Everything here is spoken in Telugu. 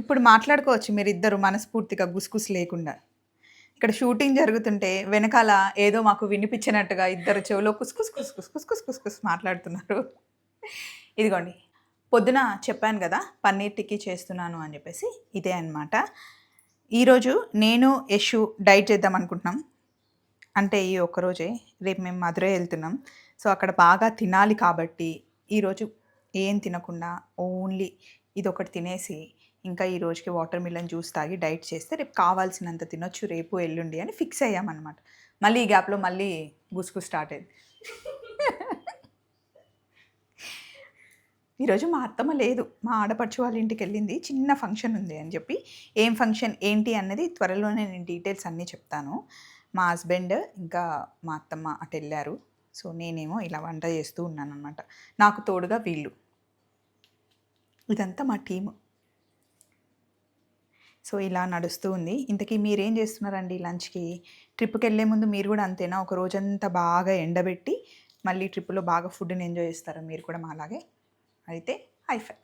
ఇప్పుడు మాట్లాడుకోవచ్చు మీరిద్దరు మనస్ఫూర్తిగా గుసగుస్ లేకుండా. ఇక్కడ షూటింగ్ జరుగుతుంటే వెనకాల ఏదో మాకు వినిపించినట్టుగా ఇద్దరు చెవిలో కుస్కుస్ కుస్కుస్ కుస్కుస్ కుస్కుస్ మాట్లాడుతున్నారు. ఇదిగోండి పొద్దున చెప్పాను కదా పన్నీర్ టిక్కీ చేస్తున్నాను అని చెప్పేసి ఇదే అనమాట ఈరోజు నేను యశు డైట్ చేద్దాం అనుకుంటున్నాం. అంటే ఈ ఒక్కరోజే రేపు మేము మధురై వెళ్తున్నాం. సో అక్కడ బాగా తినాలి కాబట్టి ఈరోజు ఏం తినకుండా ఓన్లీ ఇది ఒకటి తినేసి ఇంకా ఈ రోజుకి వాటర్ మిలన్ జ్యూస్ తాగి డైట్ చేస్తే రేపు కావాల్సినంత తినొచ్చు రేపు ఎల్లుండి అని ఫిక్స్ అయ్యామన్నమాట. మళ్ళీ ఈ గ్యాప్లో మళ్ళీ గుసుగు స్టార్ట్ అయింది. ఈరోజు మా అత్తమ్మ లేదు. మా ఆడపడుచు వాళ్ళ ఇంటికి వెళ్ళింది. చిన్న ఫంక్షన్ ఉంది అని చెప్పి. ఏం ఫంక్షన్ ఏంటి అన్నది త్వరలోనే నేను డీటెయిల్స్ అన్నీ చెప్తాను. మా హస్బెండ్ ఇంకా మా అత్తమ్మ అటు వెళ్ళారు. సో నేనేమో ఇలా వంట చేస్తూ ఉన్నాను అనమాట నాకు తోడుగా వీళ్ళు. ఇదంతా మా టీము. సో ఇలా నడుస్తూ ఉంది. ఇంతకీ మీరేం చేస్తున్నారండి లంచ్కి? ట్రిప్కి వెళ్ళే ముందు మీరు కూడా అంతేనా? ఒక రోజంతా బాగా ఎండబెట్టి మళ్ళీ ట్రిప్లో బాగా ఫుడ్ని ఎంజాయ్ చేస్తారా? మీరు కూడా మా అలాగే అయితే హైఫై ఫై